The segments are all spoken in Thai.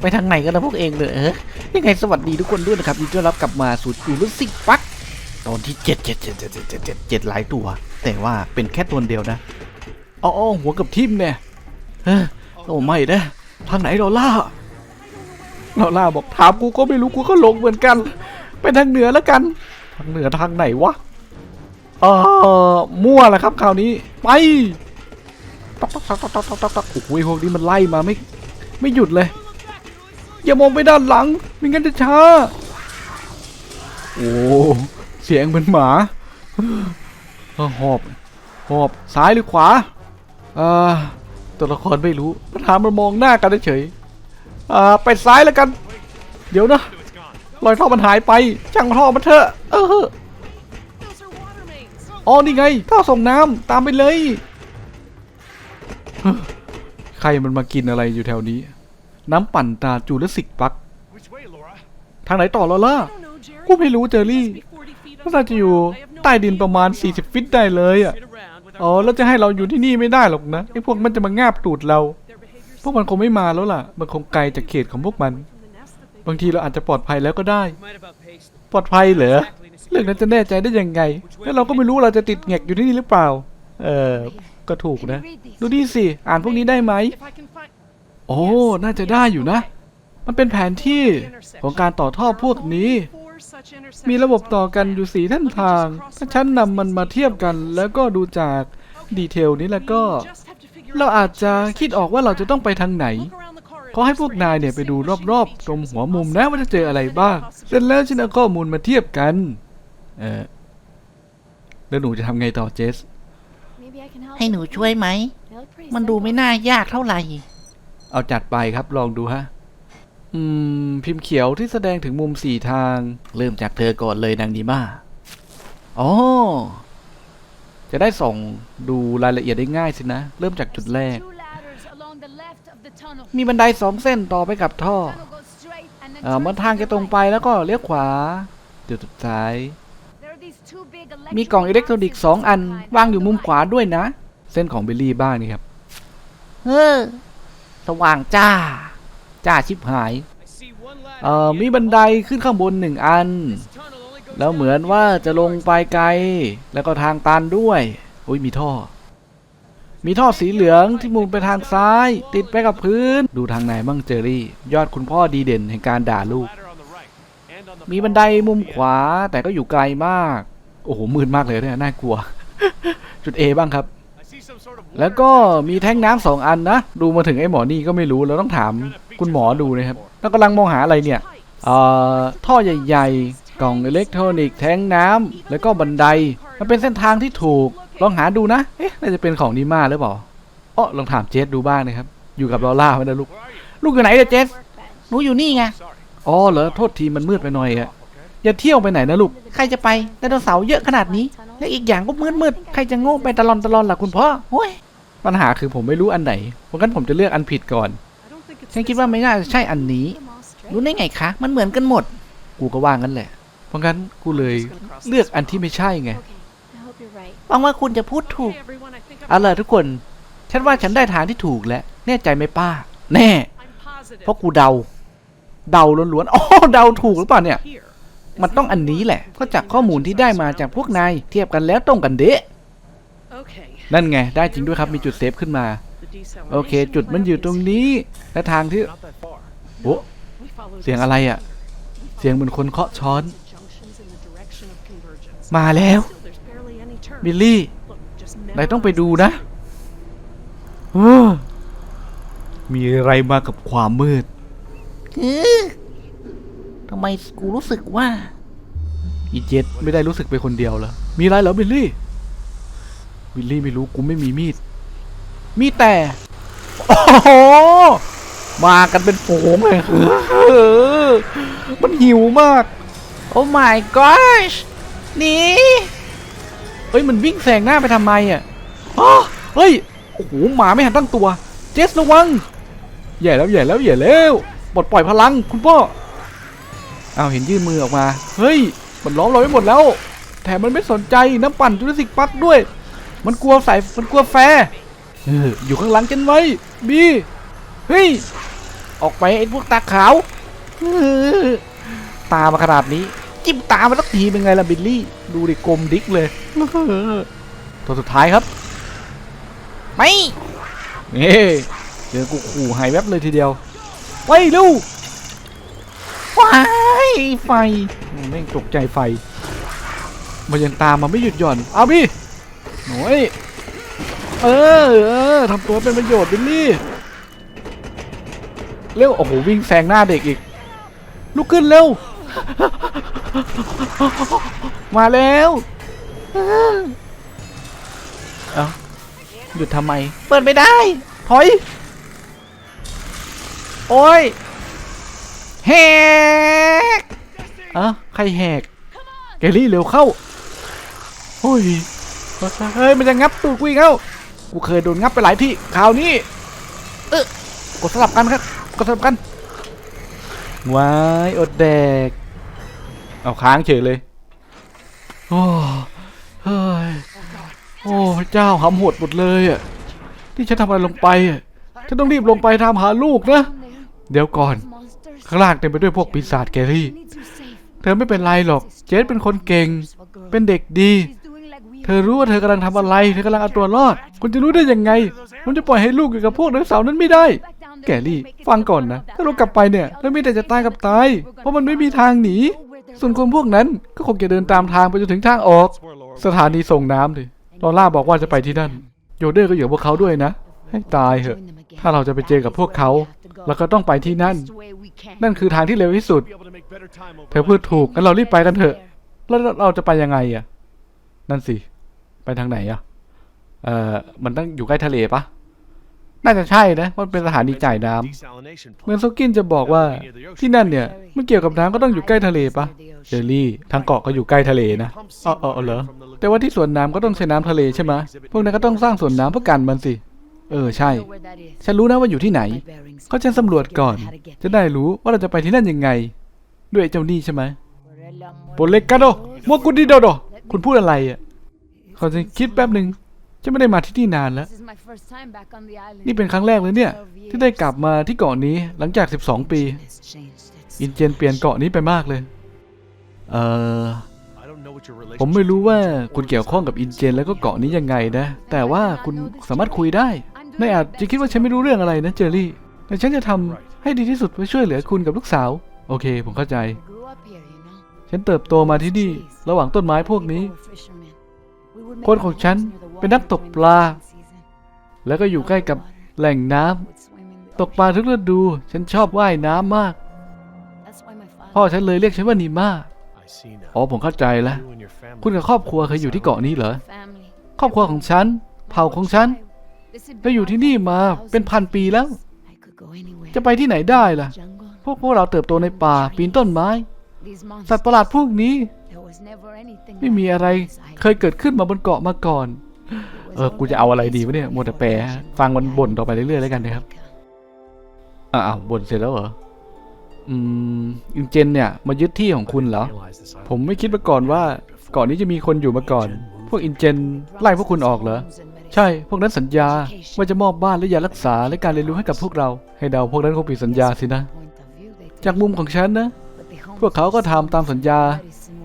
ไปทางไหนกันนะพวกเองเลยเออยังไงสวัสดีทุกคนด้วยนะครับยินดีต้อนรับกลับมาสู่จูรุสิกปักตอนที่เจ็ดเจ็ดเจ็ดเจ็ดเจ็ดเจ็ดเจ็ดเจ็ดหลายตัว แต่ว่าเป็นแค่ตัวเดียวนะอ๋ออหัวกับทิมเนี่ยเออโอ้ไม่นะทางไหนเราล่าเราล่าบอกถามกูก็ไม่รู้กูก็หลงเหมือนกันไปทางเหนือแล้วกัน ทางเหนือทางไหนวะเออมั่วแหละครับคราวนี้ไป ตอกตอกตอกตอกตอกตอกตอกโอ้โหพวกนี้มันไล่มาไม่ไม่หยุดเลย อย่ามองไปด้านหลังไม่งั้นจะช้า โอ้เสียงเหมือนหมาเออหอบหอบซ้ายหรือขวาอ่าตัวละครไม่รู้ปัญหามันมองหน้ากันเฉยอ่าไปซ้ายแล้วกัน เดี๋ยวนะรอยท่อมันหายไปช่างท่อมันเถอะเอออ๋อนี่ไงท่อส่งน้ำตามไปเลย ใครมันมากินอะไรอยู่แถวนี้ น้ำปั่นตาจูเลสิกปัก Which way, Laura? ทางไหนต่อแล้วล่ะ I don't know, Jerry. กูไม่รู้เจอรี่ Must be 40 feet ก็น่าจะอยู่ underground. I have no ใต้ดิน idea ประมาณ what's going on. 40 ฟิตได้เลยอะ Sit around with our อ๋อแล้วจะให้เราอยู่ที่นี่ไม่ได้หรอกนะไอ้พวกมันจะมางาบตูดเรา their behaviors พวกมันคงไม่มาแล้วล่ะ มันคงไกลจากเขตของพวกมัน from the nest that they บางทีเราอาจจะปลอดภัยแล้วก็ได้ Might about pace. ปลอดภัยเหรอเรื่องนั้นจะแน่ใจได้ยังไง แล้วเราก็ไม่รู้เราจะติดแงกอยู่ที่นี่หรือเปล่า เออ ก็ถูกนะ ดูนี่สิ อ่านพวกนี้ได้ไหม if I can find โอ้ น่าจะได้อยู่นะ มันเป็นแผนที่ของการต่อท่อพวกนี้ four such intersections มีระบบต่อกันอยู่สีเส้นทาง ถ้าฉันนำมันมาเทียบกัน แล้วก็ดูจากดีเทลนี้แล้วก็ We just have to figure เรา out อาจ which จะ intersection คิดออกว่าเราจะต้องไปทางไหน Look around the corridor ขอให้พวกนายเนี่ยไปดูรอบๆ ตรงหัวมุมนะว่าจะเจออะไรบ้าง เสร็จแล้วฉันเอาข้อมูลมาเทียบกัน เออแล้วหนูจะทำไงต่อเจส ให้หนูช่วยไหม มันดูไม่น่ายากเท่าไหร่ เอาจัดไปครับลองดูฮะ อืม พิมพ์เขียวที่แสดงถึงมุมสี่ทาง เริ่มจากเธอก่อนเลยนางดีมาอ๋อ จะได้ส่องดูรายละเอียดได้ง่ายสินะ เริ่มจากจุดแรก มีบันไดสองเส้นต่อไปกับท่อ เอ่อเมื่อทางจะตรงไปแล้วก็เลี้ยวขวาจุดสุดท้าย มีกล่องอิเล็กทรอนิกส์สองอันวางอยู่มุมขวาด้วยนะ เส้นของบิลลี่บ้างนี่ครับเออสว่างจ้า จ้าชิบหาย I see one ladder. เอ่อ มีบันไดขึ้นข้างบนหนึ่งอัน This tunnel only goes แล้วเหมือน down ว่า to จะลงไปไกล แล้วก็ทางตันด้วยอุ้ยมีท่อ มีท่อสีเหลืองที่มุมไปทางซ้าย ติดไปกับพื้น ดูทางไหนบ้างเจอรี่ ยอดคุณพ่อดีเด่นแห่งการด่าลูก ladder on the right and on the มีบันไดมุมขวาแต่ก็อยู่ไกลมาก โอ้โหมืดมากเลยเนี่ยน่ากลัว จุด A บ้างครับ I see some sort of แล้วก็มีแท้งน้ำสองอันนะ ดูมาถึงไอ้หมอนี่ก็ไม่รู้เราต้องถามคุณหมอดูนะครับแล้วกำลังมองหาอะไรเนี่ยเอ่อท่อใหญ่ๆ กล่องอิเล็กทรอนิกส์แท้งน้ำแล้วก็บันได มันเป็นเส้นทางที่ถูก ลองหาดูนะ เอ๊ะ น่าจะเป็นของนีมาหรือเปล่าอ๋อลองถามเจสดูบ้างนะครับ อยู่กับลอล่าไหมนะลูก Where are you? ลูกอยู่ไหนเนี่ยเจสหนูอยู่นี่ไง Sorry. อ๋อเหรอ โทษทีมันมืดไปหน่อยอะ อย่าเที่ยวไปไหนนะลูก ใครจะไปไดโนเสาร์เยอะขนาดนี้ และอีกอย่างก็มืดมืดๆใครจะโง่ไปตลอนตลอนล่ะคุณพ่อโอ้ยปัญหาคือผมไม่รู้อันไหน เพราะงั้นผมจะเลือกอันผิดก่อน ฉันคิดว่าไม่น่าจะใช่อันนี้ รู้ได้ไงคะ มันเหมือนกันหมด กูก็ว่างั้นแหละ เพราะงั้นกูเลยเลือกอันที่ไม่ใช่ไงหวังว่าคุณจะพูดถูกเอาล่ะทุกคน ฉันว่าฉันได้ทางที่ถูกแล้ว แน่ใจไหมป้า แน่ เพราะกูเดา เดาล้วนๆ อ๋อ เดาถูกหรือเปล่าเนี่ย มันต้องอันนี้แหละ ก็จากข้อมูลที่ได้มาจากพวกนายเทียบกันแล้วตรงกันเดะ Okay. นั่นไง ได้จริงด้วยครับมีจุดเซฟขึ้นมา The deceleration โอเค จุดมันอยู่ตรงนี้ และทางที่ Not that far. โอ้ We follow เสียง these อะไรอะ เสียงเหมือนคนเคาะช้อน junctions in the direction of convergence. มาแล้ว Still, there's barely any turn. บิลลี่ Look, just นายต้องไป memorize ดู this. นะเออมีอะไรมากับความมืดคือ ทำไมกูรู้สึกว่า อีเจ็ดไม่ได้รู้สึกไปคนเดียวเหรอ มีอะไรเหรอบิลลี่ บิลลี่ไม่รู้กูไม่มีมีด มีแต่ โอ้โห มากันเป็นฝูงเลยเออมันหิวมาก โอ้ my gosh หนี่เฮ้ยมันวิ่งแซงหน้าไปทำไมอะอ๋อเฮ้ย โอ้โห หมาไม่หันตั้งตัว เจสระวัง ใหญ่แล้วใหญ่แล้วใหญ่แล้วปลดปล่อยพลังคุณพ่อ เอาเห็นยื่นมือออกมา เฮ้ย มันล้อมเราไว้หมดแล้ว แถมมันไม่สนใจน้ำปั่นจุลศิกปักด้วย มันกลัวสายมันกลัวแฟร์อยู่ข้างหลังกันไว้ บี เฮ้ย ออกไปไอ้พวกตาขาวตามาขนาดนี้ จิ้มตามาสักทีเป็นไงล่ะบิลลี่ ดูดิกลมดิกเลยตัวสุดท้ายครับ ไม่นี่เจอกูขู่หายแวบเลยทีเดียวไปลูก ว้ายไฟแม่งตกใจไฟ มันยังตามมาไม่หยุดหย่อน เอาพี่หน่อยเออเออทำตัวเป็นประโยชน์บิลลี่เร็วโอ้โหวิ่งแซงหน้าเด็กอีก ลุกขึ้นเร็ว มาแล้วเอ้าหยุดทำไม เปิดไม่ได้ ถอย โอ้ย แหกเอ้าใครแหกเกลลี่เร็วเข้าโอ้ยเฮ้ย มันจะงับตูดกูอีกแล้วกูเคยโดนงับไปหลายที่คราวนี้ เออกดสลับกันครับ กดสลับกันวายอดแดก เอาค้างเฉยเลย โอ้เฮ้ยโอ้พระเจ้าหำหดหมดเลยอะที่ฉันทำอะไรลงไปอะฉันต้องรีบลงไปตามหาลูกนะ เดี๋ยวก่อน ข้างล่างเต็มไปด้วยพวกปีศาจแกรี่ เธอไม่เป็นไรหรอก เจสเป็นคนเก่ง เป็นเด็กดี เธอรู้ว่าเธอกำลังทำอะไร เธอกำลังเอาตัวรอด คุณจะรู้ได้ยังไงผมจะปล่อยให้ลูกอยู่กับพวกนักสาวนั้นไม่ได้ แกลี่ ฟังก่อนนะ ถ้าเรากลับไปเนี่ยเรามีแต่จะตายกับตาย เพราะมันไม่มีทางหนี ส่วนคนพวกนั้นก็คงจะเดินตามทางไปจนถึงทางออก สถานีส่งน้ำดิลอล่าบอกว่าจะไปที่นั่น โยเดอร์ก็อยู่กับพวกเขาด้วยนะ ให้ตายเถอะ ถ้าเราจะไปเจอกับพวกเขา เราก็ต้องไปที่นั่น นั่นคือทางที่เร็วที่สุด Be able to make better time over เธอพูดถูกงั้นเรารีบไปกันเถอะ แล้วเราจะไปยังไงอะ นั่นสิ ไปทางไหนอะ เอ่อ มันต้องอยู่ใกล้ทะเลปะน่าจะใช่นะเพราะมันเป็นสถานีจ่ายน้ำ desalination เหมือน plant. โซกินจะบอกว่าที่นั่นเนี่ยไม่เกี่ยวกับน้ำก็ต้องอยู่ใกล้ทะเลปะเจอรี่ทางเกาะก็อยู่ใกล้ทะเลนะอ๋ออ๋อเหรอแต่ว่าที่สวนน้ำก็ต้องใช้น้ำทะเลใช่ไหมะพวกนั้นก็ต้องสร้างสวนน้ำเพื่อกันมันสิ เออใช่ ฉันรู้นะว่าอยู่ที่ไหน ก็ฉันสำรวจก่อน จะได้รู้ว่าเราจะไปที่นั่นยังไง ด้วยไอ้เจ้านี่ใช่ไหมโปเลกาโดโมกุดิโดโดคุณพูดอะไรอะขอจะคิดแป๊บหนึ่งฉันไม่ได้มาที่นี่นานแล้ว นี่เป็นครั้งแรกเลยเนี่ย ที่ได้กลับมาที่เกาะนี้หลังจาก 12 ปี อินเจนเปลี่ยนเกาะนี้ไปมากเลย เอ่อ I don't know what your ผมไม่ relationship รู้ว่าคุณเกี่ยวข้องกับอินเจนแล้วก็เกาะนี้ยังไงนะ แต่ว่าคุณสามารถคุยได้นายอาจจะคิดว่าฉันไม่รู้เรื่องอะไรนะเจอรี่ แต่ฉันจะทำให้ดีที่สุดเพื่อช่วยเหลือคุณกับลูกสาว โอเค ผมเข้าใจ ฉันเติบโตมาที่นี่ ระหว่างต้นไม้พวกนี้ คนของฉันเป็นนักตกปลา แล้วก็อยู่ใกล้กับแหล่งน้ำตกปลาทุกฤดู ฉันชอบว่ายน้ำมาก พ่อฉันเลยเรียกฉันว่านีมา I see now. อ๋อผมเข้าใจแล้ว You and your family. คุณกับครอบครัวเคยอยู่ที่เกาะนี้เหรอ ครอบครัวของฉัน เผ่าของฉันเราอยู่ที่นี่มาเป็นพันปีแล้ว จะไปที่ไหนได้ล่ะ พวกพวกเราเติบโตในป่า ปีนต้นไม้ สัตว์ประหลาดพวกนี้ ไม่มีอะไรเคยเกิดขึ้นมาบนเกาะมาก่อน เออ กูจะเอาอะไรดีวะเนี่ยมัวแต่แปลฮะฟังมันบ่นต่อไปเรื่อยๆแล้วกันนะครับ อ้าวบ่นเสร็จแล้วเหรอ อืมอินเจนเนี่ยมายึดที่ของคุณเหรอ Realize this ผมไม่คิดมาก่อนว่าเกาะนี้จะมีคนอยู่มาก่อน พวกอินเจนไล่พวกคุณออกเหรอ ใช่ พวกนั้นสัญญาว่าจะมอบบ้านและยารักษาและการเรียนรู้ให้กับพวกเรา ให้เดาพวกนั้นคงผิดสัญญาสินะ จากมุมของฉันนะ พวกเขาก็ทำตามสัญญา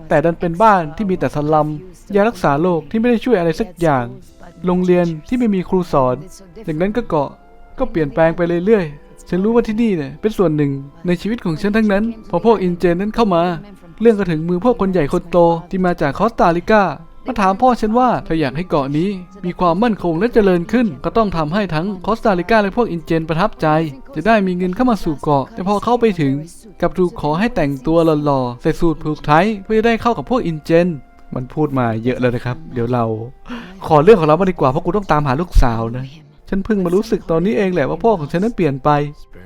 แต่ดันเป็นบ้านที่มีแต่สลัม ยารักษาโรคที่ไม่ได้ช่วยอะไรสักอย่าง โรงเรียนที่ไม่มีครูสอนจากนั้นก็เกาะ ก็เปลี่ยนแปลงไปเรื่อยๆ ฉันรู้ว่าที่นี่เนี่ยเป็นส่วนหนึ่งในชีวิตของฉันทั้งนั้น พอพวกอินเจนนั้นเข้ามา เรื่องก็ถึงมือพวกคนใหญ่คนโตที่มาจากคอสตาริกา มาถามพ่อฉันว่าถ้าอยากให้เกาะนี้ มีความมั่นคงและเจริญขึ้น ก็ต้องทำให้ทั้งคอสตาริกาและพวกอินเจนประทับใจ จะได้มีเงินเข้ามาสู่เกาะ แต่พอเข้าไปถึงกับถูกขอให้แต่งตัวหล่อๆใส่สูทผูกไทยเพื่อได้เข้ากับพวกอินเจน มันพูดมาเยอะแล้วนะครับ เดี๋ยวเรา ขอเรื่องของเรามาดีกว่าเพราะกูต้องตามหาลูกสาวนะฉันเพิ่งมารู้สึกตอนนี้เองแหละว่าพ่อของฉันนั้นเปลี่ยนไป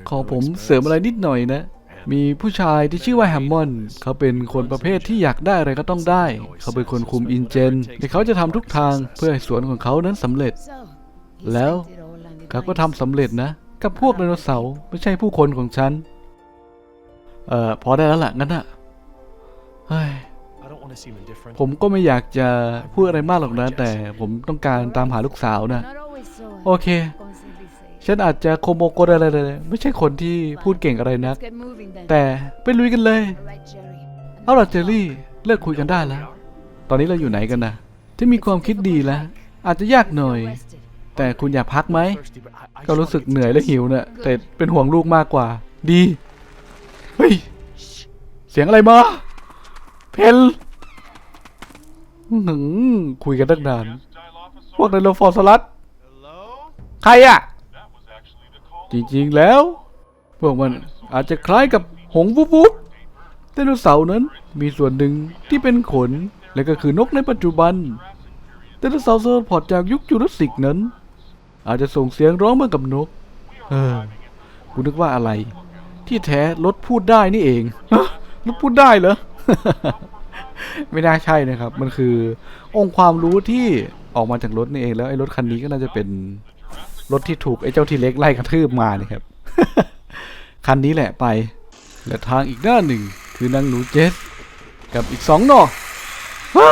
ขอผมเสริมอะไรนิดหน่อยนะ มีผู้ชายที่ชื่อว่าแฮมมอนด์เขาเป็นคนประเภทที่อยากได้อะไรก็ต้องได้ เขาเป็นคนคุมอินเจนแต่เขาจะทำทุกทางเพื่อให้สวนของเขานั้นสำเร็จ แล้วเขาก็ทำสำเร็จนะ กับพวกไดโนเสาร์ไม่ใช่ผู้คนของฉัน เอ่อ พอได้แล้วล่ะงั้นอะเฮ้ยผมก็ไม่อยากจะพูดอะไรมากหรอกนะ แต่ผมต้องการตามหาลูกสาวนะ โอเค ฉฉันอาจจะโคโมโกะอะไรเลยไม่ใช่คนที่พูดเก่งอะไรนัก Let's get moving then. แต่ไปลุยกันเลย Alright, Jerry. เอาล่ะเจอรี่เลิกคุยกันได้แล้ว ตอนนี้เราอยู่ไหนกันนะที่มีความคิดดีแล้ว อาจจะยากหน่อย Rested. แต่คุณอยากพักไหม Thirsty, but I, I ก็ just รู้สึก wanna get เหนื่อย some และหิว rest. เนะ่ะแต่เป็นห่วงลูกมากกว่า ดี เฮ้ย เสียงอะไรมา เพนอื้อหือคุยกันตั้งนาน พวกไดโนฟอร์สลัด Hello? ใครอะ จริงๆแล้ว พวกมันอาจจะคล้ายกับหงส์วุบวุบไดโนเสาร์นั้นมีส่วนหนึ่งที่เป็นขน และก็คือนกในปัจจุบันไดโนเสาร์โซนพอร์ตจากยุคจูราสสิกนั้น อาจจะส่งเสียงร้องเหมือนกับนก เออกูนึกว่าอะไร ที่แท้รถพูดได้นี่เองฮะรถพูดได้เหรอไม่น่าใช่นะครับ มันคือองค์ความรู้ที่ออกมาจากรถนี่เอง แล้วไอ้รถคันนี้ก็น่าจะเป็น รถที่ถูกไอ้เจ้าทีเล็กไล่กระทืบมาเนี่ยครับ คันนี้แหละไป และทางอีกด้านหนึ่ง คือนางหนูเจส กับอีกสองหนอฮ่า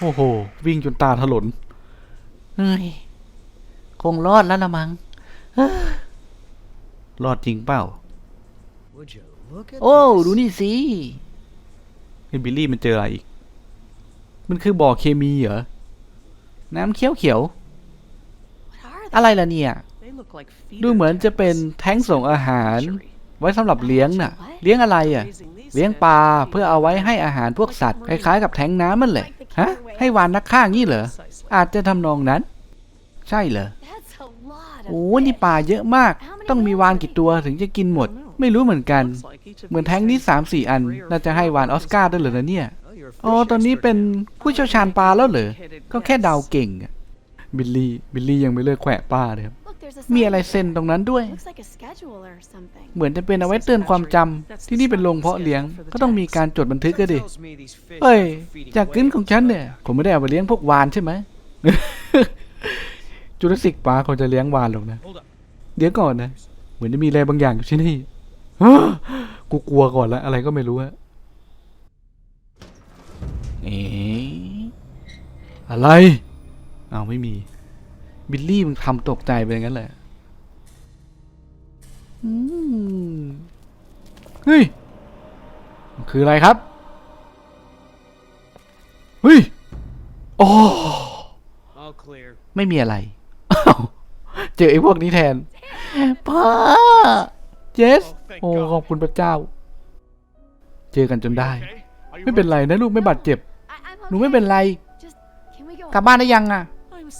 โอ้โห วิ่งจนตาถลนเฮ้ยคงรอดแล้วละมั้งรอดจริงเปล่า Would you look at โอ้ this? ดูนี่สิไอ้บิลลี่มันเจออะไรอีก มันคือบ่อเคมีเหรอ น้ำเขียวเขียว What are ๆ อะไรล่ะเนี่ย They look like ดู feeder เหมือนจะเป็น tanks. แท้งส่งอาหาร Luxury. ไว้สำหรับเลี้ยงน่ะ เลี้ยงอะไรอะ Raising these เลี้ยง fish ปลา to feed เพื่อเอาไว้ให้อาหารพวกสัตว์คล้ายๆกับแท้งน้ำมันแหละฮะ ให้วานนักฆ่างี้เหรอ Precisely. อาจจะทำนองนั้น ใช่เหรอ That's a lot of โอ้นี่ปลาเยอะมาก ต้องมีวานกี่ตัวถึงจะกินหมด ไม่รู้เหมือนกัน Looks like each of เหมือน these แท้งนี้ things สามสี่อัน three or น่าจะให้วานออสการ์ด้วยเหรอนะเนี่ย Oh, you're a อ๋อ fish ตอนนี้ expert เป็น now. ผู้เชี่ยวชาญปลาแล้วเหรอ Educated ก็แค่เดา guess. เก่งอะ บิลลี่ บิลลี่ยังไม่เลิกแขวะป้าเลยครับ Look, there's a มี sign อะไร up เซ็น there. ตรงนั้นด้วย Looks like a schedule or something. เหมือนจะเป็นเอาไว้เตือนความจำที่นี่เป็นโรงเพาะเลี้ยง ก็ต้องมีการจดบันทึกก็ดิเฮ้ย จากกึ้นของฉันเนี่ย ผมไม่ได้เอาไปเลี้ยงพวกวานใช่ไหมจูราสสิกปาร์คงจะเลี้ยงวานหรอกนะ Hold up. เดี๋ยวก่อนนะ เหมือนจะมีอะไรบางอย่างอยู่ที่นี่ฮะกูกลัวก่อนแล้วอะไรก็ไม่รู้ฮะเอ๊ะอะไร เอาไม่มี บิลลี่มึงทำตกใจไปงั้นแหละอืมเฮ้ย คืออะไรครับ เฮ้ย โอ้ All clear. ไม่มีอะไร เจอไอ้พวกนี้แทนพ่อเจส โอ้ ขอบคุณพระเจ้า เจอกันจนได้ ไม่เป็นไรนะลูกไม่บาดเจ็บ หนูไม่เป็นไร กลับบ้านได้ยังอะ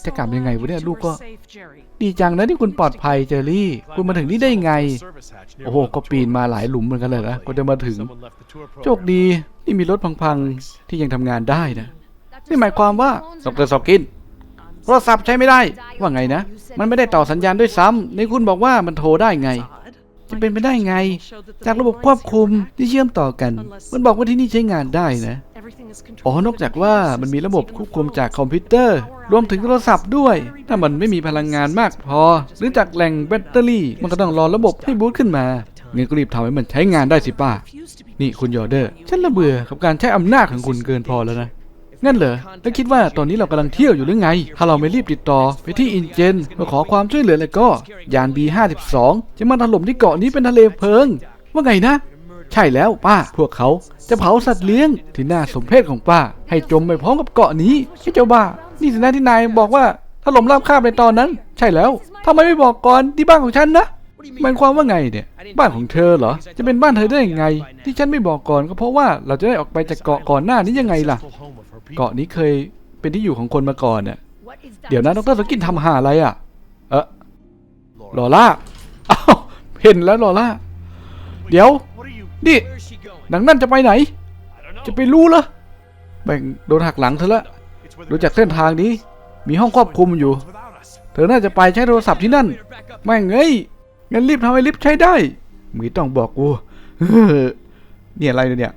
จะกลับยังไง glad วะเนี่ย you ลูกก็ were safe, Jerry. ดีจังนะที่คุณปลอดภัยเจอรี่ คุณมาถึงนี่ได้ยังไง Service hatch near โอ้โห one of the ก็ปีน tour มาหลายหลุมเหมือนกันเลยนะก็จะมาถึง Someone left the tour โชค program. ดีที่มีรถพังๆที่ยังทำงานได้นะ Dr. นี่หมายความว่า Phones ด are รสกินโทรศัพท์ใช้ไม่ได้ ว่าไงนะ มันไม่ได้ต่อสัญญาณด้วยซ้ำในคุณบอกว่ามันโทรได้ไง Odd. จะเป็นไปได้ไง Showed that the จากระบบ main ควบ lines คุม here were ที่เชื่อมต่อกัน มันบอกว่าที่นี่ใช้งานได้นะ Everything is อ๋อ controlled นอกจากว่ามันมีระบบควบคุมจากคอมพิวเตอร์ รวมถึงโทรศัพท์ด้วย ถ้ามันไม่มีพลังงานมากพอ หรือจากแหล่งแบตเตอรี่ มันก็ต้องรอระบบให้บูตขึ้นมาเงินก็รีบทำให้มันใช้งานได้สิป้า Refused to be นี่คุณยอร์เดอร์ ฉันระเบื่อกับการใช้อำนาจของคุณเกินพอแล้วนะ งั้นเหรอแล้วคิดว่าตอนนี้เรากำลังเที่ยวอยู่หรือไง ถ้าเราไม่รีบติดต่อไปที่อินเจนเพื่อขอความช่วยเหลือแล้วก็ ยาน B52 จะมาถล่มที่เกาะนี้เป็นทะเลเพลิง ว่าไงนะ ใช่แล้วป้า พวกเขาจะเผาสัตว์เลี้ยงที่น่าสมเพชของป้า ให้จมไปพร้อมกับเกาะนี้ไอ้เจ้าบ้า นี่สินะที่นายบอกว่าถล่มราบคาบในตอนนั้น ใช่แล้วทำไมไม่บอกก่อนที่บ้านของฉันนะ หมายความว่าไงเนี่ย บ้านของเธอเหรอ จะเป็นบ้านเธอได้ยังไง ที่ฉันไม่บอกก่อนก็เพราะว่าเราจะได้ออกไปจากเกาะก่อนหน้านี้ยังไงล่ะ เกาะนี้เคยเป็นที่อยู่ของคนมาก่อนน่ะ What is เดี๋ยวนะดรสกินทำหาอะไรอะ เออลอล่าอ้าวเห็นแล้วลอล่า เดี๋ยว นี่หนังนั่นจะไปไหน จะไปรู้เหรอแบ่งโดนหักหลังเธอละรู้จักเส้นทางนี้ มีห้องควบคุมอยู่ เธอน่าจะไปใช้โทรศัพท์ที่นั่น แม่งเอ้ย งั้นรีบทำให้ลิฟต์ใช้ได้มึงต้องบอกกูเนี่ยอะไรเนี่ย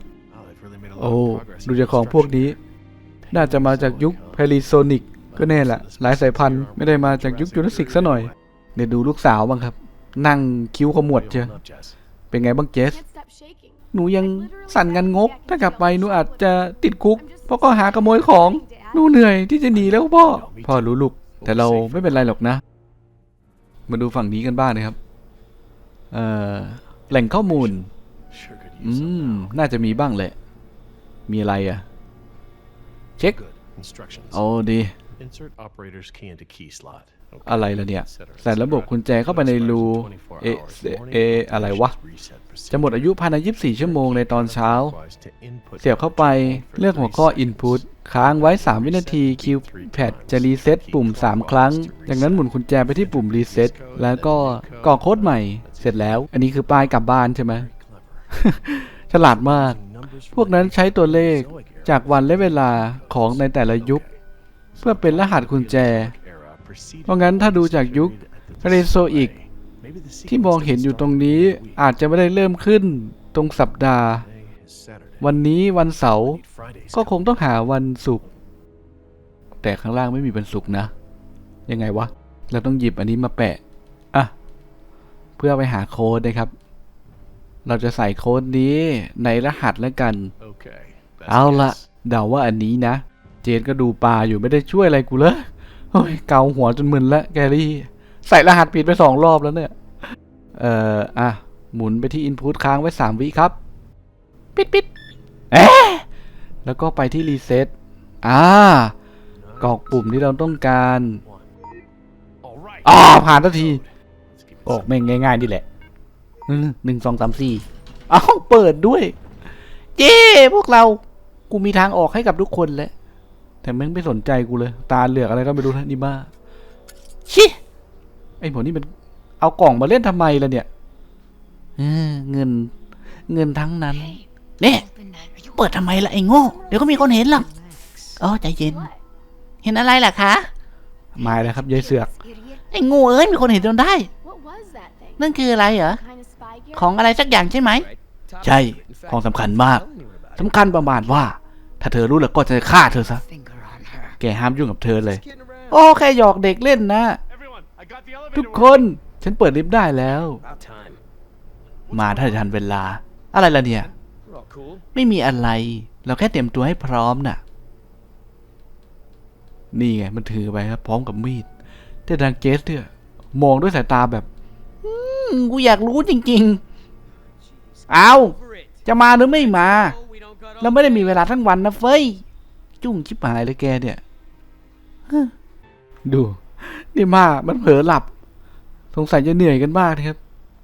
โอ้ ดูจากของพวกนี้ น่าจะมาจากยุคเพลิโซนิก ก็แน่แหละ หลายสายพันธุ์ไม่ได้มาจากยุคจูราสสิกซะหน่อย เดี๋ยวดูลูกสาวบ้างครับ นั่งคิ้วขมวดเชียเป็นไงบ้างเจส หนูยังสั่นงันงก ถ้ากลับไปหนูอาจจะติดคุก เพราะก็หาขโมยของ หนูเหนื่อยที่จะหนีแล้วพ่อ พ่อรู้ลูก แต่เราไม่เป็นไรหรอกนะ มาดูฝั่งนี้กันบ้างนะครับ แหล่งข้อมูล Sure could อื use some ม now. น่าจะมีบ้างแหละ มีอะไรอะ เช็ค Good. Instructions. โอ้ดี Insert operator's key into key slot. อะไรล่ะเนี่ยใส่ระบบกุญแจเข้าไปในรูเอเออะไรวะ จะหมดอายุภายใน 24 ชั่วโมงในตอนเช้า เสียบเข้าไปเลือกหัวข้อ Input ค้างไว้ 3 วินาทีคิวแพดจะรีเซ็ตปุ่ม 3 ครั้ง จากนั้นหมุนกุญแจไปที่ปุ่มรีเซ็ตแล้วก็กรอกโค้ดใหม่ เสร็จแล้ว อันนี้คือป้ายกลับบ้านใช่ไหมฉลาดมาก พวกนั้นใช้ตัวเลขจากวันและเวลาของในแต่ละยุค เพื่อเป็นรหัสกุญแจ เพราะงั้นถ้าดูจากยุคเรโซอิกที่มองเห็นอยู่ตรงนี้อาจจะไม่ได้เริ่มขึ้นตรงสัปดาห์ วันนี้วันเสาร์ก็คงต้องหาวันศุกร์แต่ข้างล่างไม่มีวันศุกร์นะ ยังไงวะ เราต้องหยิบอันนี้มาแปะอะเพื่อไปหาโค้ดนะครับ เราจะใส่โค้ดนี้ในรหัสแล้วกัน Okay. เอาละเดาว่าอันนี้นะ เจนก็ดูปลาอยู่ไม่ได้ช่วยอะไรกูเลย โอ้ยเกาหัวจนมึนละแกรี่ ใส่รหัสผิดไปสองรอบแล้วเนี่ย เอ่อ อะ หมุนไปที่ Input ค้างไว้ 3 วิครับ ปิดปิดเอ๊ะแล้วก็ไปที่ Reset อ่ากรอกปุ่มที่เราต้องการ All right. อ่าผ่านทันที Let's keep it ออกแม่งง่ายๆนี่แหละหนึ่งหนึ่งสองสามสี่เอ้าเปิดด้วยเจ้พวกเรา กูมีทางออกให้กับทุกคนแล้ว แต่แม่งไม่สนใจกูเลย ตาเหลือกอะไรก็ไม่รู้นะนี่บ้าชิไอ้หมอนี่มันเอากล่องมาเล่นทำไมล่ะเนี่ยเออเงิน เงินทั้งนั้นเนี่ยเปิดทำไมล่ะไอ้โง่เดี๋ยวก็มีคนเห็นหรอกอ๋อใจเย็น What? เห็นอะไรล่ะคะมาแล้วครับยายเสือก Idiot. ไอ้โง่เอ้ยมีคนเห็นจนได้ What was that thing? นั่นคืออะไรเหรอ Kind of spy gear? ของอะไรสักอย่างใช่ไหมใช่ของสำคัญมากสำคัญประมาณว่า ถ้าเธอรู้แล้วก็จะฆ่าเธอซะ แกห้ามยุ่งกับเธอเลย โอ้แค่หยอกเด็กเล่นนะ Everyone, I got the elevator. ทุกคนฉันเปิดลิฟต์ได้แล้ว About time. มาถ้าทันเวลา อะไรล่ะเนี่ย We're all cool. ไม่มีอะไร เราแค่เตรียมตัวให้พร้อมน่ะ นี่ไงมันถือไปครับ พร้อมกับมีดแต่ดังเกสเนี่ยมองด้วยสายตาแบบอืมกูอยากรู้จริง ๆ เอาจะมาหรือไม่มา เราไม่ได้มีเวลาทั้งวันนะเฟ้ย จุ้งชิบหายเลยแกเนี่ยฮะ ดู นี่มามันเผลอหลับ สงสัยจะเหนื่อยกันมากนะครับ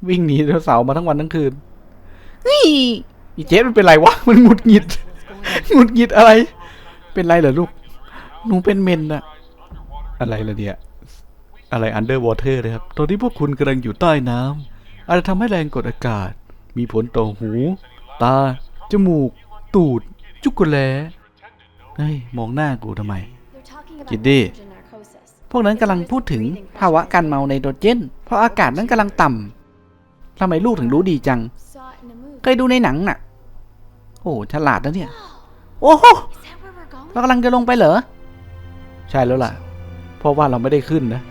วิ่งหนีไดโนเสาร์มาทั้งวันทั้งคืนนี่อีเจสมันเป็นไรวะ มันหงุดหงิดหงุดหงิดอะไร เป็นไรเหรอลูกหนูเป็นเมนอะอะไรล่ะเนี่ย อะไร underwater นะครับ ตอนที่พวกคุณกำลังอยู่ใต้น้ำอาจจะทำให้แรงกดอากาศ มีผลต่อหู ตา จมูก ตูด จุกโกแลเฮ้ย มองหน้ากูทำไม They're talking about Kiddy. nitrogen narcosis. พวกนั้นกำลังพูดถึงภาวะการเมาไนโตรเจน เพราะอากาศนั้นกำลังต่ำทำไมลูกถึงรู้ดีจัง Saw it in a movie. เคยดูในหนังน่ะ โอ้ฉลาดนะเนี่ย โอ้โห Is that where we're going? เรากำลังจะลงไปเหรอ ใช่แล้วล่ะ เพราะว่าเราไม่ได้ขึ้นนะ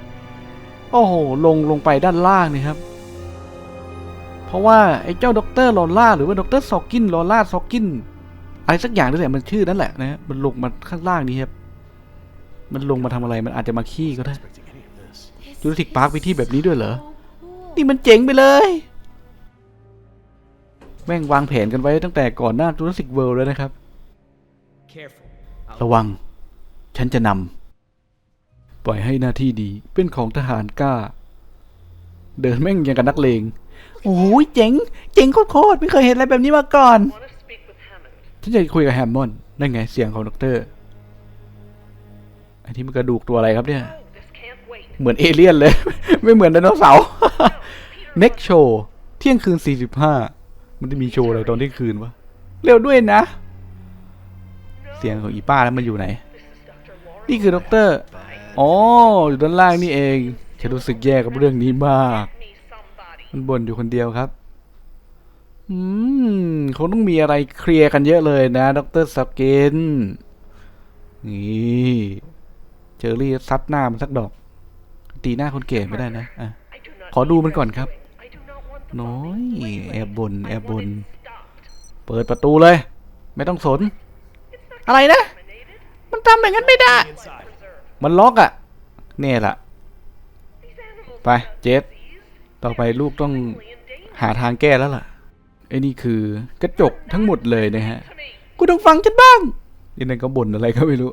โอ้โห ลงลงไปด้านล่างนี่ครับ เพราะว่าไอ้เจ้าด็อกเตอร์ลอล่าหรือว่าด็อกเตอร์ซอกกินลอล่าซอกกินอะไรสักอย่างนี่แหละมันชื่อนั่นแหละนะฮะมันลงมาข้างล่างนี้ครับ มันลงมาทำอะไรมันอาจจะมาขี้ก็ได้ Expecting any of this. This Jurassic is Park วิธีแบบนี้ด้วยเหรอ so cool. นี่มันเจ๋งไปเลย แม่งวางแผนกันไว้ตั้งแต่ก่อนหน้า Jurassic World แล้วนะครับ ระวัง ฉันจะนำปล่อยให้หน้าที่ดีเป็นของทหารกล้า เดินแม่งยังกับนักเลง โอ้ยเจ๋ง เจ๋งโคตรๆไม่เคยเห็นอะไรแบบนี้มาก่อน ฉันจะคุยกับแฮมมอนด์นั่นไงเสียงของด็อกเตอร์ ไอ้ที่มันกระดูกตัวอะไรครับเนี่ย เหมือนเอเลี่ยนเลย ไม่เหมือนไดโนเสาร์เน็กโชว์เที่ยงคืน 45 มันจะมีโชว์อะไรตอนเที่ยงคืนวะ เร็วด้วยนะ เสียงของอีป้าแล้วมันอยู่ไหน นี่คือด็อกเตอร์อ๋ออยู่ด้านล่างนี่เองฉันรู้สึกแย่กับเรื่องนี้มาก มันบ่นอยู่คนเดียวครับ อืมคงต้องมีอะไรเคลียร์กันเยอะเลยนะด็อกเตอร์สเกนนี่ เจอรี่ซัดหน้ามันสักดอก ตีหน้าคนเก่ไม่ได้นะอะขอดูมันก่อนครับ น้อยแอบบนแอบบน เปิดประตูเลย ไม่ต้องสน อะไรนะ มันทำอย่างนั้นไม่ได้ มันล็อกอะ่ะ เนี่ยล่ะ ไปเจสต่อไปลูกต้องหาทางแก้แล้วล่ะ ไอ้นี่คือกระจกทั้งหมดเลยนะฮะ กูต้องฟังฉันบ้างนี่นั่นก็บ่นอะไรก็ไม่รู้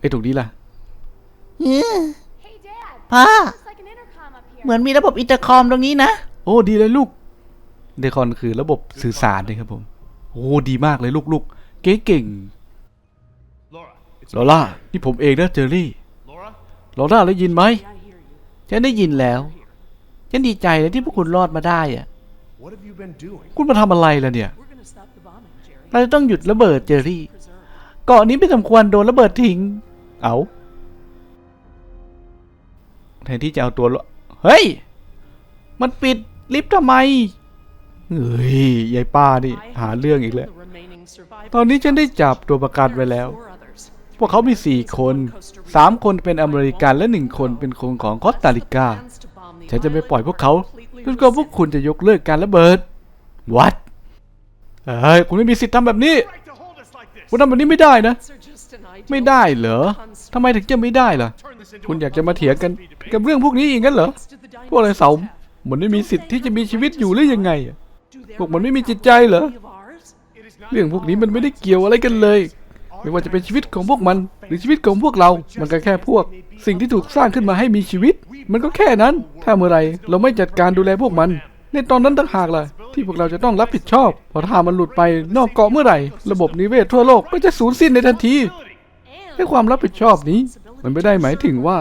ไอ้ถูกนี้ล่ะ Hey, Dad. พ่อ Looks like an intercom up here. เหมือนมีระบบอินเตอร์คอมตรงนี้นะ โอ้ดีเลยลูกเดคอนคือระบบสื่อสารนะครับผม โอ้ดีมากเลยลูกๆ เก๋เก่ง Laura, it's ลอล่า นี่ผมเองนะเจอรี่ Laura. ลอล่าได้ยินไหม I hear you. ฉันได้ยินแล้ว ฉันดีใจเลยที่พวกคุณรอดมาได้อะ What have you been doing? คุณมาทำอะไรล่ะเนี่ย We're gonna stop the bombing, Jerry. เราจะต้องหยุดระเบิดเจอรี่ Preserve. เกาะนี้ไม่สมควรโดนระเบิดทิ้ง เอา แทนที่จะเอาตัวรอดเฮ้ย มันปิดลิฟต์ทำไม เฮ้ยยายป้านี่ I หา have เรื่องอีก killed แล้ว the remaining survivors. ตอนนี้ฉันได้จับตัวประกันไว้แล้ว There are four others. พวกเขามีสี่คนสามคนเป็นอเมริกันและหนึ่งคนเป็นคนของคอสตาริกา Plans to bomb the ฉันจะไม่ปล่อยพวกเขา island จนกว่าพวกคุณจะยกเลิกการระเบิด What เฮ้ย คุณไม่มีสิทธิ์ทำแบบนี้ Right to hold us like this. คุณทำแบบนี้ไม่ได้นะ Are just an ideal ไม่ได้เหรอทำไมถึงจะไม่ได้ล่ะ Turn this into คุณอยากจะมาเถียงกันกับเรื่องพวกนี้อีกงั้นเหรอ พวกอะไรเสา dinosaurs have. มันไม่มีสิทธิ์ที่จะมีชีวิตอยู่หรือยังไง พวกมันไม่มีจิตใจเหรอ เรื่องพวกนี้มันไม่ได้เกี่ยวอะไรกันเลย ไม่ว่าจะเป็นชีวิตของพวกมัน หรือชีวิตของพวกเรา มันก็แค่พวก สิ่งที่ถูกสร้างขึ้นมาให้มีชีวิต มันก็แค่นั้น ถ้าเมื่อไรเราไม่จัดการดูแลพวกมัน ในตอนนั้นต่างหากล่ะ ที่พวกเราจะต้องรับผิดชอบเพราะถ้ามันหลุดไปนอกเกาะเมื่อไหร่ ระบบนิเวศทั่วโลกก็จะสูญสิ้นในทันที และความรับผิดชอบนี้ มันไม่ได้หมายถึงว่า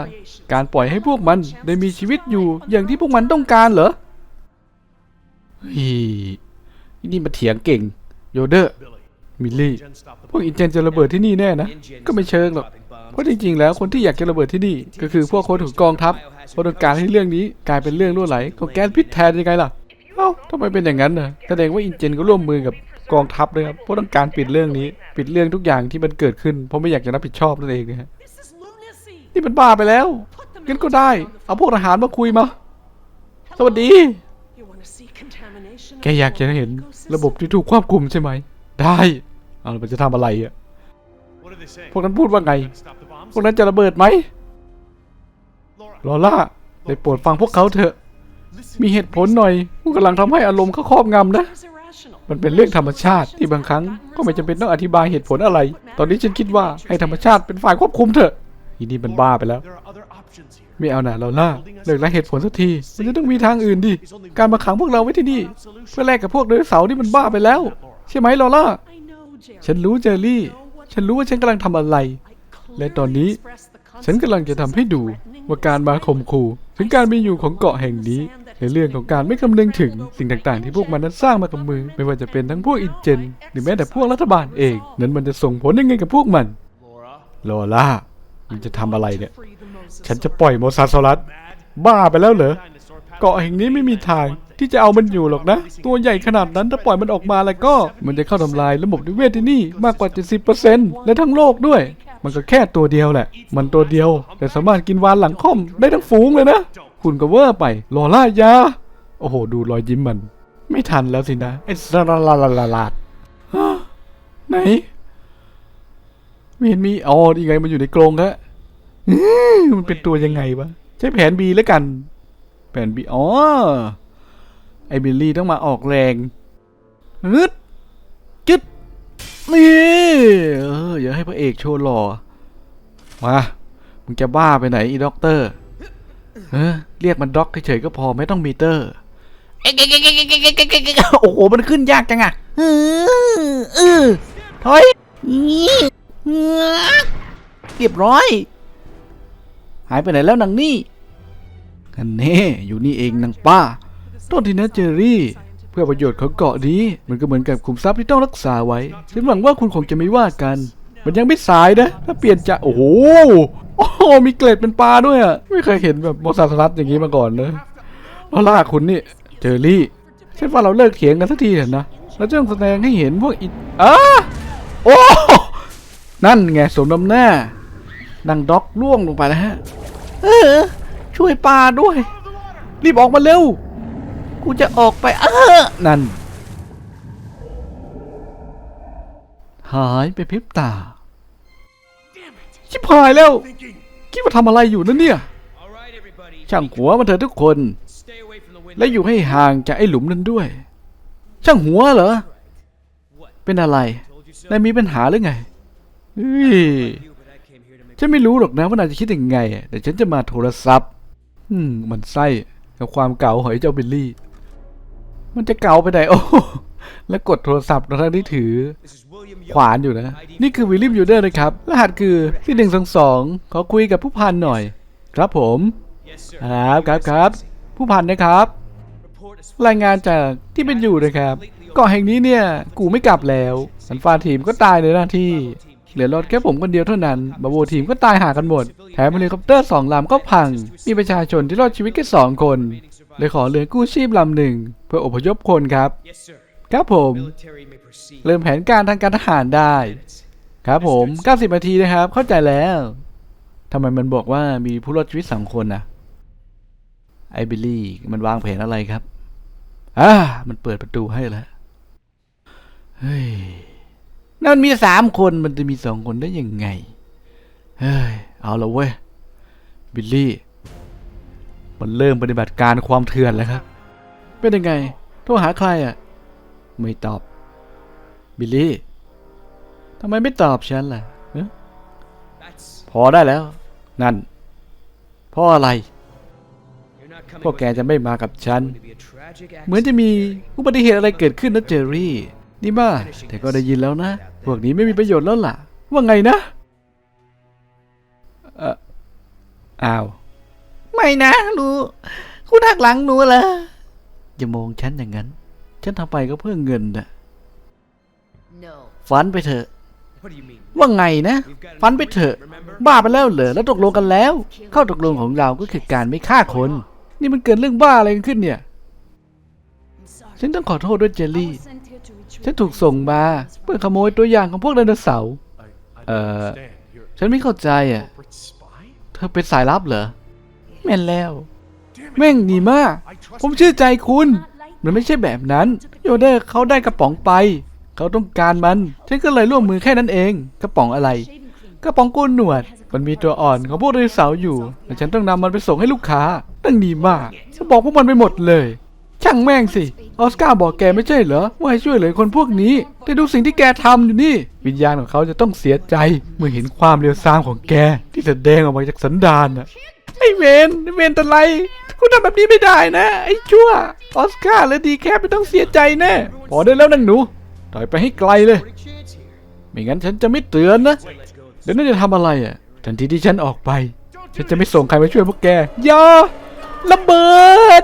การปล่อยให้พวกมันได้มีชีวิตอยู่อย่างที่พวกมันต้องการเหรอฮีนี่มันเถียงเก่งโยเดอร์มิลลี่ พวกอินเจนจะระเบิดที่นี่แน่นะ ก็ไม่เชิงหรอก เพราะจริงๆ แล้วคนที่อยากจะระเบิดที่นี่ ก็คือพวกคนของกองทัพเพราะต้องการให้เรื่องนี้กลายเป็นเรื่องรั่วไหลของแก๊สพิษแทนยังไงล่ะ เอ้าทำไมเป็นอย่างนั้นน่ะแสดงว่าอินเจนก็ร่วมมือกับกองทัพเลยครับเพราะต้องการปิดเรื่องนี้ ปิดเรื่องทุกอย่างที่มันเกิดขึ้น เพราะไม่อยากจะรับผิดชอบนั่นเองนะฮะ นี่มันบ้าไปแล้ว Put the งั้นก็ได้ military on the เอาพวกทหารมาคุยมา สวัสดี You wanna see contamination แกอยากจะเห็นระบบที่ถูกควบคุมใช่ไหม ได้ เอาแล้วมันจะทำอะไรอะ What are they saying? พวกนั้นพูดว่าไง Gonna stop the bombs? พวกนั้นจะระเบิดไหม Laura, ลอล่าได้โปรดฟังพวกเขาเถอะ listen มีเหตุผลหน่อยพวกกำลังทำให้อารมณ์เขาครอบงำนะ It's irrational. มันเป็นเรื่องธรรมชาติที่บางครั้งก็ไม่จำเป็นต้องอธิบายเหตุผลอะไร ตอนนี้ฉันคิดว่าให้ธรรมชาติเป็นฝ่ายควบคุมเถอะ ทีนี้มันบ้าไปแล้ว There are other options here. ไม่เอาหน่าลอล่าเลิกละเหตุผลสักที มันจะต้องมีทางอื่นดิ การมาขังพวกเราไว้ที่นี่ เพื่อแลกกับพวกไดโนเสาร์ที่มันบ้าไปแล้ว ใช่ไหมลอล่า I know, Jerry. ฉันรู้เจอรี่ ฉันรู้ว่าฉันกำลังทำอะไร I และตอนนี้ clearly expressed the ฉันกำลังจะทำให้ดูว่าการมาข่มขู่ถึงการมีอยู่ของเกาะแห่งนี้ ในเรื่องของการไม่คำนึงถึงสิ่งต่างๆ ที่พวกมันนั้นสร้างมากับมือ ไม่ว่าจะเป็นทั้งพวกอินเจน หรือแม้แต่พวกรัฐบาลเอง นั้นมันจะส่งผลยังไงกับพวกมัน Laura, ลอล่า มันจะทำอะไรเนี่ย free the Moses ฉันจะปล่อยโมซาซอรัส mad บ้าไปแล้วเหรอ dinosaur paddle เกาะแห่งนี้ไม่มีทางที่จะเอามันอยู่หรอกนะ ตัวใหญ่ขนาดนั้นถ้าปล่อยมันออกมาแล้วก็ มันจะเข้าทำลายระบบนิเวศที่นี่มากกว่า 70%และทั้งโลกด้วย มันก็แค่ตัวเดียวแหละ มันตัวเดียว แต่สามารถกินวานหลังค่อมได้ทั้งฝูงเลยนะ คุณก็เวอร์ไปลอล่ายา โอ้โห ดูรอยยิ้มมัน ไม่ทันแล้วสินะไอ้สลาลาลาลาลาดฮะไหน ไม่เห็นมีอ๋อยังไงมันอยู่ในกรงฮะมันเป็นตัวยังไงวะใช้แผนบีแล้วกัน แผนบีอ๋อไอบิลลี่ต้องมาออกแรงฮึดจึดนี่เอออย่าให้พระเอกโชว์หล่อมามึงจะบ้าไปไหนอีด็อกเตอร์เออเรียกมันด็อกเฉยๆก็พอไม่ต้องมีเตอร์โอ้โหมันขึ้นยากจังอะเออเออถอย เงือกเรียบร้อย หายไปไหนแล้วนางนี่กันแน่อยู่นี่เองนางป้าโทษทีนะเจอรี่ เพื่อประโยชน์ของเกาะนี้ มันก็เหมือนกับขุมทรัพย์ที่ต้องรักษาไว้ฉันหวังว่าคุณคงจะไม่ว่ากัน มันยังไม่สายนะ ถ้าเปลี่ยนจะโอ้โหโอ้มีเกล็ดเป็นปลาด้วยอะไม่เคยเห็นแบบโมซาสลัดอย่างนี้มาก่อนเลยแล้วล่าคุณนี่เจอรี่ฉันว่าเราเลิกเถียงกันสักทีเถอะนะเราจะต้องแสดงให้เห็นพวกอิอ้าโอ้ นั่นไงสมน้ำหน้านางด็อกล่วงลงไปแล้วฮะ เออ ช่วยปลาด้วย รีบออกมาเร็ว กูจะออกไปเออนั่น หายไปพริบตา ชิบหายแล้ว คิดว่าทำอะไรอยู่นั่นเนี่ย ช่างหัวมันเถอะทุกคน และอยู่ให้ห่างจากไอ้หลุมนั้นด้วย ช่างหัวเหรอ เป็นอะไรนายมีปัญหาหรือไง เฮ้ยฉันไม่รู้หรอกนะว่านายจะคิดยังไง แต่ฉันจะมาโทรศัพท์ อืม มันไส้กับความเก่าหอยเจ้าบิลลี่ มันจะเก่าไปไหนโอ้แล้วกดโทรศัพท์ทั้งที่ถือ ขวานอยู่นะ นี่คือวิลลิมยูเดอร์นะครับ รหัสคือที่หนึ่งสองสองขอคุยกับผู้พันหน่อย ครับผมครับครับครับ ผู้พันนะครับ รายงานจากที่เป็นอยู่นะครับเกาะแห่งนี้เนี่ย กูไม่กลับแล้วสันฟาทีมก็ตายในหน้าที่ เหลือรอดแค่ผมคนเดียวเท่านั้นบาโบทีมก็ตายหากันหมด แถมเฮลิคอปเตอร์สองลำก็พัง มีประชาชนที่รอดชีวิตแค่สองคน เลยขอเรือกู้ชีพลำหนึ่ง เพื่ออพยพคนครับ ครับผม เริ่มแผนการทางการทหารได้ ครับผม 90 นาทีนะครับ เข้าใจแล้วทำไมมันบอกว่ามีผู้รอดชีวิตสองคนนะไอบิลลี่มันวางแผนอะไรครับอ่ามันเปิดประตูให้แล้วเฮ้ย นั่นมีสามคนมันจะมีสองคนได้ยังไง เฮ้ย เอาละเว้ย บิลลี่ มันเริ่มปฏิบัติการความเถื่อนแล้วครับ เป็นยังไง โทรหาใครอะ ไม่ตอบ บิลลี่ทำไมไม่ตอบฉันล่ะเอ๊ะ That's พอได้แล้ว นั่น เพราะอะไร พวกแกจะไม่มากับฉัน เหมือนจะมีอุบัติเหตุอะไรเกิดขึ้นนะเจอรี่ นี่บ้าแต่ก็ได้ยินแล้วนะ พวกนี้ไม่มีประโยชน์แล้วล่ะ ว่าไงนะเอออ้าว ไม่นะหนูคุณหักหลังหนูเหรออย่ามองฉันอย่างนั้น ฉันทำไปก็เพื่อเงินนะ No. ฝันไปเถอะ What do you mean? ว่าไงนะ We've got an ฝันไปเถอะ agreement, remember? บ้าไปแล้วเหรอแล้วตกลงกันแล้ว เข้าตกลงของเราก็คือการไม่ฆ่าคน นี่มันเกิดเรื่องบ้าอะไรกันขึ้นเนี่ย I'm sorry. ฉันต้องขอโทษด้วยเจล I ลี่ was sent here to retrieve ฉันถูกส่งมาเพื่อขโมยตัวอย่างของพวกไดโนเสาร์ I, I Uh, don't understand. You're ฉันไม่เข้าใจอะ a corporate spy? เธอเป็นสายลับเหรอ แม่นแล้ว Damn it. แม่งดีมาก I trust ผมเชื่อใจคุณ มันไม่ใช่แบบนั้น โยเดอร์เขาได้กระป๋องไป เขาต้องการมัน ฉันก็เลยร่วมมือแค่นั้นเอง กระป๋องอะไร shaving cream. กระป๋องโกนหนวด มันมีตัวอ่อนของพวกไดโนเสาร์อยู่แต่ฉันต้องนำมันไปส่งให้ลูกค้าตั้งดีมากฉันบอกพวกมันไปหมดเลย ช่างแม่งสิ ออสการ์บอกแกไม่ใช่เหรอ ว่าให้ช่วยเหลือคนพวกนี้ แต่ดูสิ่งที่แกทำอยู่นี่ วิญญาณของเขาจะต้องเสียใจ เมื่อเห็นความเลวทรามของแก ที่แสดงออกมาจากสันดานน่ะ ไอ้เวนไอ้เวนตะไลคุณทำแบบนี้ไม่ได้นะ ไอ้ชั่ว ออสการ์และดีแคปไม่ต้องเสียใจแน่พอได้แล้วนังหนูถอยไปให้ไกลเลย ไม่งั้นฉันจะไม่เตือนนะเดี๋ยวนั่นจะทำอะไรอะ ทันทีที่ฉันออกไป ฉันจะไม่ส่งใครมาช่วยพวกแก อย่าระเบิด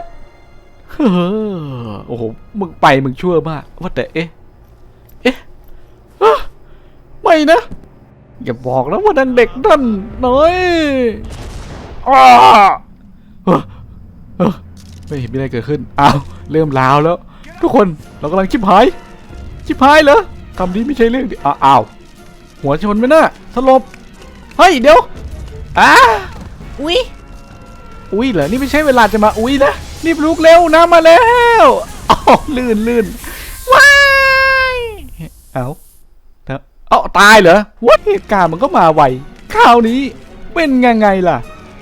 โอ้โห มึงไปมึงชั่วมาก ว่าแต่เอ๊ะ เอ๊ะฮะไม่นะ อย่าบอกนะว่านังเด็กนั่นน้อยอ้าเฮ้อเฮ้อไม่เห็นมีอะไรเกิดขึ้น อ้าว เริ่มลาวแล้ว ทุกคนเรากำลังชิบหาย ชิบหายเหรอคำนี้ไม่ใช่เรื่องดีอ้าวอ้าว หัวชนไหมน่ะสลบ เฮ้ย เดี๋ยวอ้าอุ้ยอุ้ยเหรอ นี่ไม่ใช่เวลาจะมาอุ้ยนะ รีบลุกเร็วนะมาแล้วอ้าวลื่นลื่นว้ายเอาแล้วเอาตายเหรอวัดเหตุการณ์มันก็มาไวคราวนี้เป็นยังไงล่ะ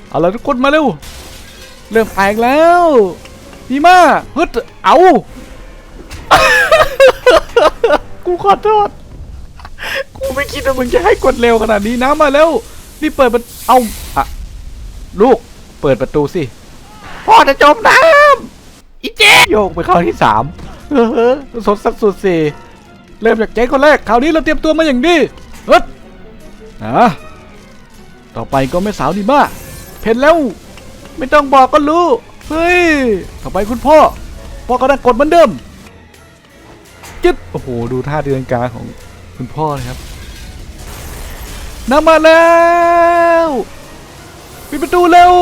เอาละทุกคนมาเร็ว เริ่มแอกแล้วดีมากฮึดเอากูขอโทษกูไม่คิดว่ามึงจะให้กดเร็วขนาดนี้นะมาแล้วนี่เปิดประเอาอะลูก เปิดประตูสิ พ่อจะจมน้ำอีเจ๊โยกไปเข้าที่สามเออสดสักสุดสี่เริ่มจากเจ๊คนแรกคราวนี้เราเตรียมตัวมาอย่างดีฮึดอะต่อไปก็แม่สาวดีมากเพ่นแล้ว ไม่ต้องบอกก็รู้ เฮ้ย ต่อไปคุณพ่อ พ่อก็ได้กดเหมือนเดิมจึ๊ดโอ้โห ดูท่าเดือนกาของคุณพ่อนะครับน้ำมาแล้ว ปิดประตูเร็ว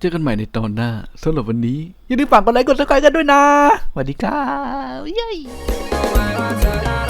เจอกันใหม่ในตอนหน้าสำหรับวันนี้ อย่าลืมฝากกดไลค์กดซับสไครต์กันด้วยนะสวัสดีครับเย้